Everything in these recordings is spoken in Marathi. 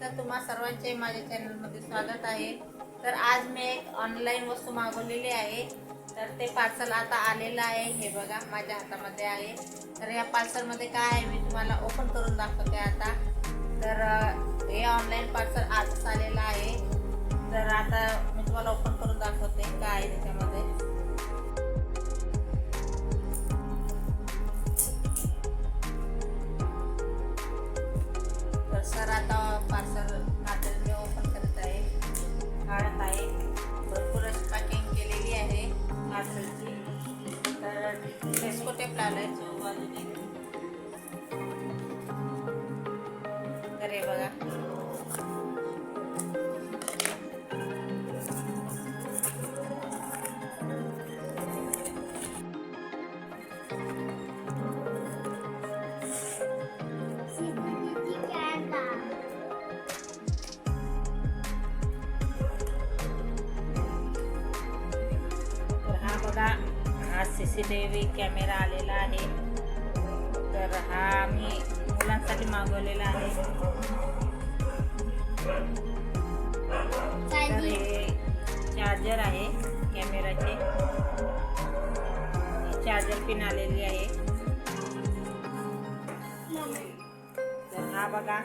तर तुम्हा सर्वांचे माझ्या चॅनलमध्ये स्वागत आहे. तर आज मी एक ऑनलाईन वस्तू मागवलेली आहे. तर ते पार्सल आता आलेलं आहे. हे बघा माझ्या हातामध्ये आहे. तर या पार्सलमध्ये काय आहे मी तुम्हाला ओपन करून दाखवते आता. तर हे ऑनलाईन पार्सल आजच आलेलं टेस्को टेप तर हे बघा. हा C C T V camera आलेला आहे. तर हा आम्ही मुलांसाठी मागवलेला आहे. तर हे चार्जर आहे कॅमेराचे चार्जर पिन आलेली आहे. तर हा बघा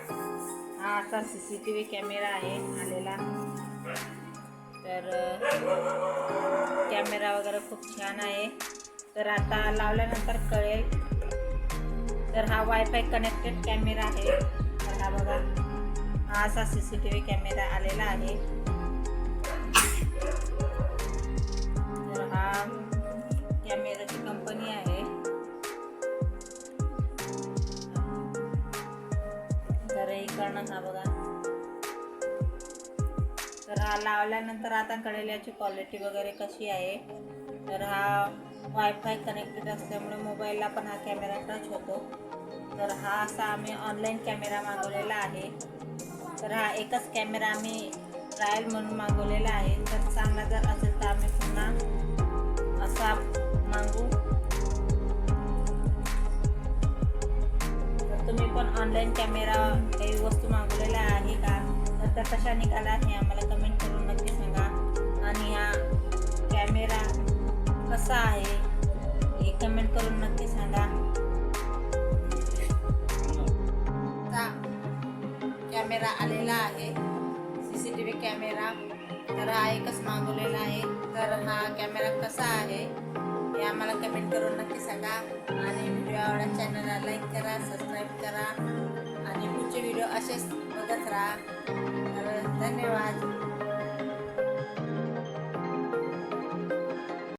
हा असा C C T V camera आहे आलेला. तर कॅमेरा वगैरे खूप छान आहे. तर आता लावल्यानंतर कळेल. तर हा वायफाय कनेक्टेड कॅमेरा आहे. तर हा बघा. हा असा C C T V camera आलेला आहे. तर हा कॅमेराची कंपनी आहे. तर इकडनं हा बघा. लावल्यानंतर आता कळेल क्वालिटी वगैरे कशी आहे? तर हा वायफाय कनेक्टेड असल्यामुळे मोबाईलला पण हा कॅमेरा टच होतो. तर हा असा आम्ही ऑनलाईन कॅमेरा मागवलेला आहे. तर हा एकच कॅमेरा आम्ही ट्रायल म्हणून मागवलेला आहे. तर चांगला जर असेल तर आम्ही पुन्हा असा मागू तर तुम्ही पण ऑनलाईन कॅमेरा काही वस्तू मागवलेल्या आहे का? तर कशा निघाला हे आम्हाला कमेंट आणि हा कॅमेरा कसा आहे हे कमेंट करून नक्की सांगा. कॅमेरा आलेला आहे C C T V camera. तर हा एकच मागवलेला आहे. तर हा कॅमेरा कसा आहे हे आम्हाला कमेंट करून नक्की सांगा. आणि व्हिडिओ आवडा चॅनलला लाईक करा सबस्क्राईब करा. आणि पुढचे व्हिडिओ असेच बघत राहा. तर धन्यवाद.